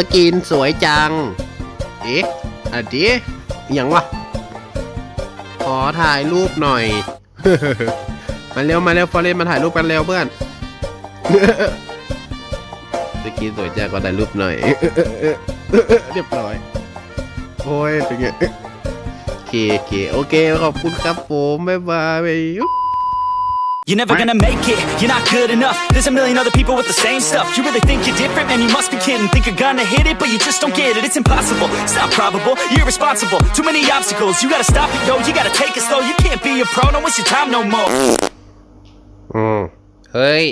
สกินสวยจัง เอ๊ะอะดีอย่างวะ ขอถ่ายรูปหน่อย มาเร็วมาเร็วฟอร์เรนมาถ่ายรูปกันเร็วเพื่อนสกินสวยจังก็ถ่ายรูปหน่อย เรียบร้อย โอ้ยเป็นไงโอเคโอเคโอเคขอบคุณครับผมบ๊ายบาย You're never gonna make it, you're not good enough There's a million other people with the same stuff You really think you're different? Man, you must be kidding Think you're gonna hit it, but you just don't get it It's impossible, it's not probable, you're irresponsible Too many obstacles, you gotta stop it, yo You gotta take it slow, you can't be a pro Don't waste your time no more อืมเฮ้ย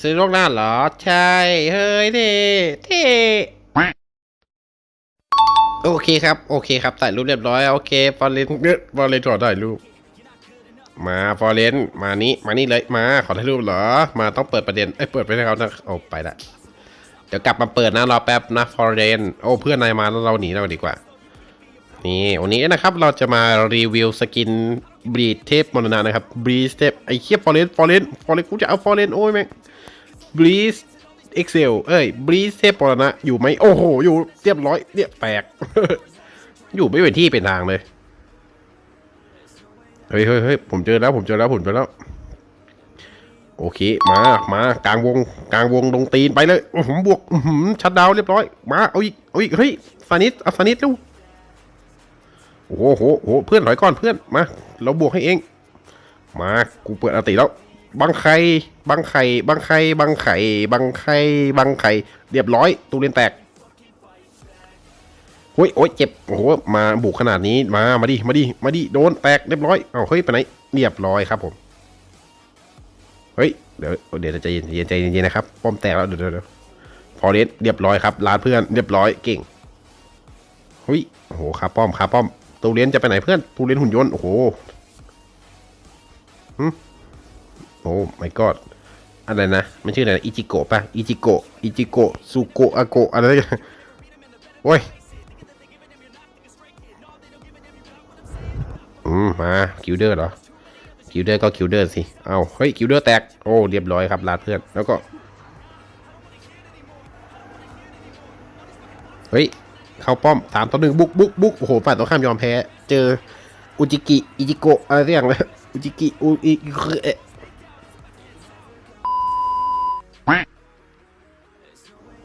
ซื้อโลกหน้าเหรอ ใช่ เฮ้ยเท่เท่โอเคครับ โอเคครับถ่ายรูปเรียบร้อย โอเคฟอร์เรนฟอร์เรนขอถ่ายรูป มาฟอร์เรนมานี้มานี่เลยมาขอถ่ายรูปเหรอ มาต้องเปิดประเด็นเอ้ยเปิดไปให้เขานะโอ้ไปละเดี๋ยวกลับมาเปิดนะรอแป๊บนะฟอร์เรนโอ้เพื่อนนายมาแล้วเราหนีเราดีกว่า นี่วันนี้นะครับเราจะมารีวิวสกินบรีเทพมรณะนะครับบรีเทพไอ้เคียฟอร์เรนฟอร์เรนฟอร์เรนกูจะเอาฟอร์เรนโอ้ยแม่งบรีเอ็กเซลเอ้ยบรีเทพมรณะอยู่ไหมโอ้โหอยู่เรียบร้อยเนี่ยแตกอยู่ไม่เป็นที่เป็นทางเลย เฮ้ยเฮ้ยเฮ้ยผมเจอแล้วผมเจอแล้วผมเจอแล้ว โอเค มามากลางวงกลางวงลงตีนไปเลยผมบวกอื้อหือชัดดาวเรียบร้อย มาเอาอีกเอาอีกเฮ้ยฟานิสเอาฟานิสเร็วโอ้โหโหโหเพื่อนถอยก่อนเพื่อนมาเราบวกให้เอง มากูเปิดอติแล้วบังไข่บังไข่บังไข่บังไข่บังไข่บังไข่เรียบร้อยตูเรียนแตก โอ้ยโอ้ยเจ็บ โอ้โห มาบุกขนาดนี้ มา มาดิ มาดิ มาดิ โดนแตกเรียบร้อย เอาเฮ้ย ไปไหน เรียบร้อยครับผม เฮ้ย เดี๋ยว เดี๋ยวใจเย็นใจเย็นใจเย็นนะครับ ป้อมแตกแล้ว เดี๋ยวเดี๋ยวเรียวพอเรียเรียบร้อยครับลาเพื่อน เรียบร้อย เก่งเฮ้ย โอ้โหคาป้อมคาป้อม ตูเรียนจะไปไหนเพื่อน ตูเรียนหุ่นยนต์ โอ้โหหึโอ้ my god อะไรนะ มันชื่ออะไรนะอิจิโกะปะอิจิโกะ อิจิโกะ ซูโกะอาโกะ อะไรกันโอ้ย อืมมาคิวเดอร์เหรอคิวเดอร์ก็คิวเดอร์สิ เอาเฮ้ยคิวเดอร์แตก โอ้ เรียบร้อยครับลาเพื่อน แล้วก็ เฮ้ย เข้าป้อมสามต่อหนึ่งบุกบุกบุกโอ้โหฝ่ายตรงข้ามยอมแพ้ เจอ อุจิกิ อิจิโกะอะไรสักอย่างเลยอุจิกิ อุอิเอ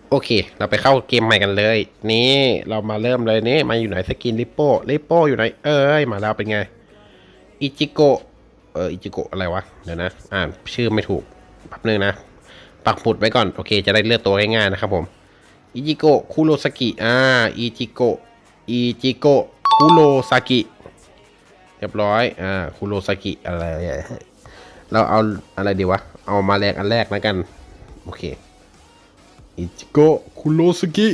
โอเค เราไปเข้าเกมใหม่กันเลย นี่ เรามาเริ่มเลยนี่ มาอยู่ไหนสกินลิปโป้ ลิปโป้อยู่ไหน เอ้ย มาแล้วเป็นไง อิจิโกะเอออิจิโกะอะไรวะ เดี๋ยวนะ อ่านชื่อไม่ถูกแป๊บนึงนะ ปักหมุดไว้ก่อน โอเค จะได้เลือกตัวง่ายๆนะครับผม อิจิโกะคุโรซากิ อ่า อิจิโกะอิจิโกะคุโรซากิ เรียบร้อย อ่า คุโรซากิ อะไร เราเอาอะไรดีวะ เอามาแรกอันแรกแล้วกัน โอเค อิจิโกะคุโรซากิ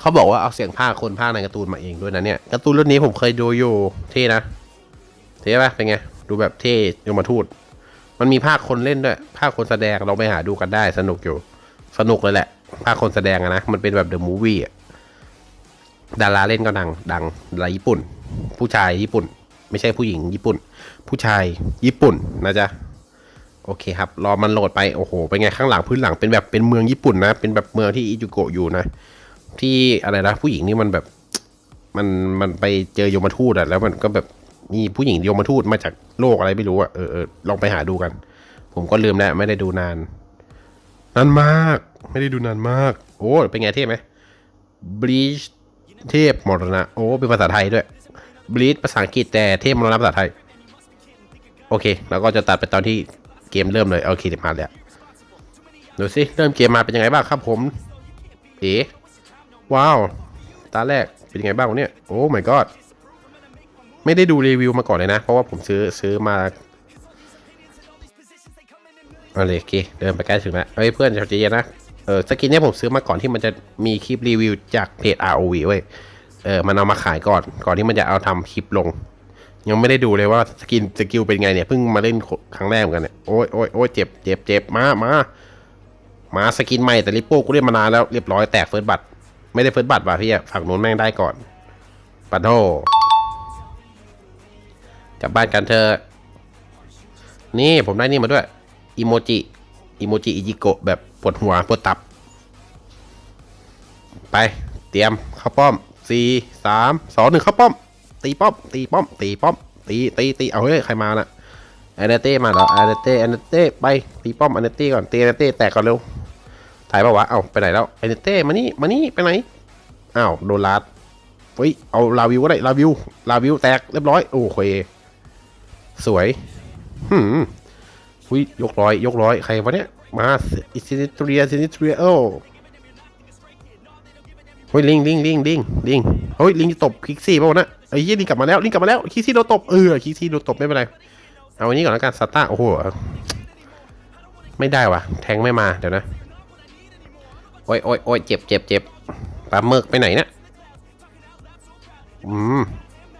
เขาบอกว่าเอาเสียงภาคคนภาคในการ์ตูนมาเองด้วยนะเนี่ย การ์ตูนเรื่องนี้ผมเคยดูอยู่เท่นะ เท่ปะเป็นไง ดูแบบเท่ยมทูต มันมีภาคคนเล่นด้วย ภาคคนแสดงเราไปหาดูกันได้สนุกอยู่ สนุกเลยแหละ ภาคคนแสดงอะนะ มันเป็นแบบเดอะมูฟวี่ดาราเล่นก็ดัง ดังดาราญี่ปุ่น ผู้ชายญี่ปุ่น ไม่ใช่ผู้หญิงญี่ปุ่น ผู้ชายญี่ปุ่นนะจ๊ะโอเคครับ รอมันโหลดไป โอ้โห เป็นไงข้างหลังพื้นหลังเป็นแบบเป็นเมืองญี่ปุ่นนะ เป็นแบบเมืองที่อิจูโกะอยู่นะ ที่อะไรนะผู้หญิงนี่มันแบบ มันมันไปเจอโยมทูตอะแล้วมันก็แบบ มีผู้หญิงโยมทูตมาจากโลกอะไรไม่รู้อะเออเออลองไปหาดูกัน ผมก็ลืมแล้วไม่ได้ดูนาน นานมาก ไม่ได้ดูนานมาก โอ้เป็นไงเทพไหมบลีชเทพมรณะ โอ้เป็นภาษาไทยด้วยบลีชภาษาอังกฤษแต่เทพมรณะภาษาไทย โอเค แล้วก็จะตัดไปตอนที่เกมเริ่มเลยโอเคมาแล้วดูสิเริ่มเกมมาเป็นยังไงบ้างครับผม เอ๋ว้าว ตาแรกเป็นยังไงบ้างเนี่ย โอ้ my god ไม่ได้ดูรีวิวมาก่อนเลยนะ เพราะว่าผมซื้อซื้อมาเอาเลยโอเคเดินไปใกล้ถึงแล้วเฮ้ยเพื่อนชาวจีนนะเออสกินเนี้ยผมซื้อมาก่อนที่มันจะมีคลิปรีวิวจากเพจ ROV เว้ยเออมันเอามาขายก่อน ก่อนที่มันจะเอาทำคลิปลง ยังไม่ได้ดูเลยว่าสกินสกิลเป็นไงเนี่ยเพิ่งมาเล่นครั้งแรกเหมือนกันเนี่ยโอ้ยโอ้ยโอ้ยเจ็บเจ็บเจ็บมามามาสกินใหม่แต่ลิปโป้กูเล่นมานานแล้วเรียบร้อยแตกเฟิร์สบัตรไม่ได้เฟิร์สบัตรว่ะพี่ฝั่งนู้นแม่งได้ก่อนปัดโท กลับบ้านกันเถอนี่ผมได้นี่มาด้วยอีโมจิอีโมจิอิจิโกะแบบปวดหัวปวดตับ ไปเตรียมเข้าป้อมสี่สามสองหนึ่งเข้าป้อม ตีป้อม ตีป้อม ตีป้อม ตีตีตีเอาเฮ้ยใครมาน่ะแอนเนเต้มาเหรอแอนเนเต้แอนเนเต้ไปตีป้อมแอนเนเต้ก่อนตีแอนเนเต้แตกก่อนเร็วถ่ายปะวะเอาไปไหนแล้วแอนเนเต้มานี่มานี่ไปไหนอ้าวโดนลัดเฮ้ยเอาลาวิวก็ได้ลาวิวลาวิวแตกเรียบร้อยโอเค สวยหืมหุยยกร้อย ยกร้อย ใครวะเนี่ย มาอิซินิเทรียซินิเทรียโอเฮ้ยลิงลิงลิงลิงลิงเฮ้ยลิงจะตบคิกซี่ป่าวะนะไอ้ยี่ลิงกลับมาแล้วลิงกลับมาแล้วคิกซี่โดนตบเออคิกซี่โดนตบไม่เป็นไรเอาอันนี้ก่อนแล้วกันสตาร์โอ้โหไม่ได้ว่ะ แทงไม่มาเดี๋ยวนะโอ้ยโอ้ยโอ้ยเจ็บเจ็บเจ็บปลาหมึกไปไหนเนี่ยอืม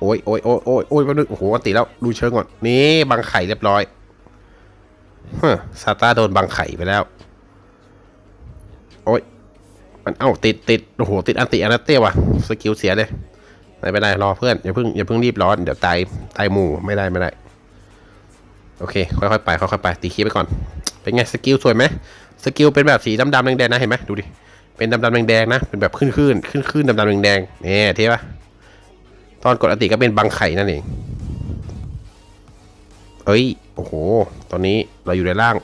โอ้ยโอ้ยโอ้ยโอ้ยโอ้ยมาดึกโอ้โหอันติแล้วดูเชิงก่อน นี่บังไข่เรียบร้อยฮซาตาโดนบังไข่ไปแล้ว โอ้ยมันเอ้าติดติดโอ้โหติดอันติอันนัตเต้ว่ะสกิลเสียเลยไม่เป็นไรรอเพื่อนอย่าเพิ่งอย่าเพิ่งรีบร้อนเดี๋ยวตายตายหมู่ไม่ได้ไม่ได้โอเค ค่อยๆไปค่อยๆไปตีคีไปก่อน เป็นไงสกิลสวยไหมสกิลเป็นแบบสีดำๆแดงๆนะเห็นไหมดูดิเป็นดำๆแดงๆนะเป็นแบบขึ้นขึ้นขึ้นขึ้นดำๆแดงๆเนี่ยเท่ปะ ตอนกดอติก็เป็นบังไข่นั่นเอง เอ้ย โอ้โห ตอนนี้เราอยู่ในล่าง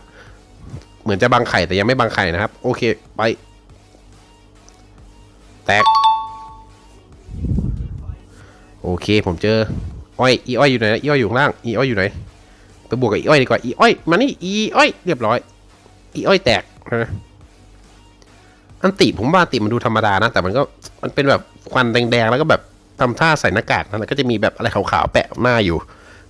เหมือนจะบังไข่แต่ยังไม่บังไข่นะครับ โอเค ไป แตก โอเค ผมเจอ อ้อย อีอ้อยอยู่ไหนอีอ้อยอยู่ข้างล่าง อีอ้อยอยู่ไหน ไปบวกกับอีอ้อยดีกว่า อีอ้อย มานี่ อีอ้อย เรียบร้อย อีอ้อยแตกนะอันติผมว่าอติมันดูธรรมดานะ แต่มันก็ มันเป็นแบบควันแดงๆ แล้วก็แบบ ทำท่าใส่หน้ากากนะก็จะมีแบบอะไรขาวๆแปะหน้าอยู่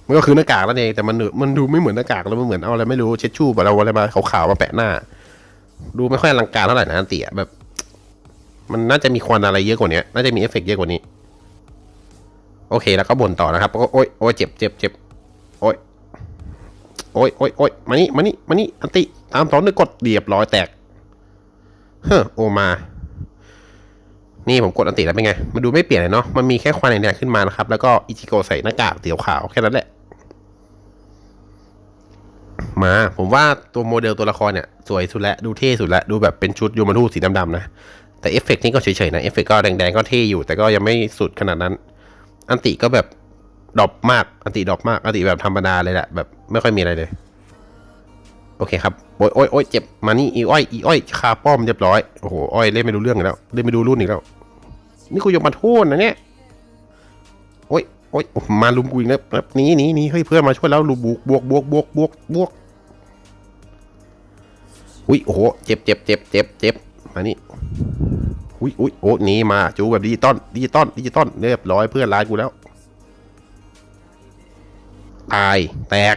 มันก็คือหน้ากากนั่นเองแต่มันมันดูไม่เหมือนหน้ากากแล้วมันเหมือนเอาอะไรไม่รู้เช็ดชู่แบบเราอะไรมาขาวๆมาแปะหน้า ดูไม่ค่อยอลังการเท่าไหร่นะอันติอะแบบ มันน่าจะมีควันอะไรเยอะกว่านี้น่าจะมีเอฟเฟกต์เยอะกว่านี้ โอเคแล้วก็บ่นต่อนะครับโอ้ยโอ้ยเจ็บเจ็บเจ็บโอ้ยโอ้ยโอ้ยโอ้ยมานี่มานี่มานี่อันติตามสองนึกกดเรียบร้อยแตกเฮ้อโอมา นี่ผมกดอันติแล้วเป็นไง มันดูไม่เปลี่ยนเลยเนาะ มันมีแค่ควันแดงๆขึ้นมานะครับ แล้วก็อิจิโกใส่หน้ากากสีขาวแค่นั้นแหละ มา ผมว่าตัวโมเดลตัวละครเนี่ย สวยสุดแล้วดูเท่สุดแล้วดูแบบเป็นชุดยูมาทูสีดำๆนะ แต่เอฟเฟกต์นี่ก็เฉยๆนะ เอฟเฟกต์ก็แดงๆก็เท่อยู่ แต่ก็ยังไม่สุดขนาดนั้น อันติก็แบบดรอปมาก อันติดรอปมาก อันติแบบธรรมดาเลยแหละ แบบไม่ค่อยมีอะไรเลย โอเคครับ โอ้ยโอ้ยโอ้ยเจ็บ มานี่อีอ้อย อีอ้อย คาป้อมเรียบร้อย โอ้โห อ้อยเล่นไม่รู้เรื่องแล้ว เล่นไม่รู้รุ่นอีกแล้ว นี่กูยกมาโทษนะเนี่ย โอ้ยโอ้ยมาลุมกูอีกแล้วแบบนี้นี้นี้เฮ้ยเพื่อนมาช่วยแล้วลุมบวกบวกบวกบวกบวกบวกอุ้ยโอ้โหเจ็บเจ็บเจ็บเจ็บเจ็บมานี่อุ้ยอุ้ยโอ้หนี่มาจูแบบดิจิตอลดิจิตอลดิจิตอลเรียบร้อยเพื่อนร้ายกูแล้วตายแตก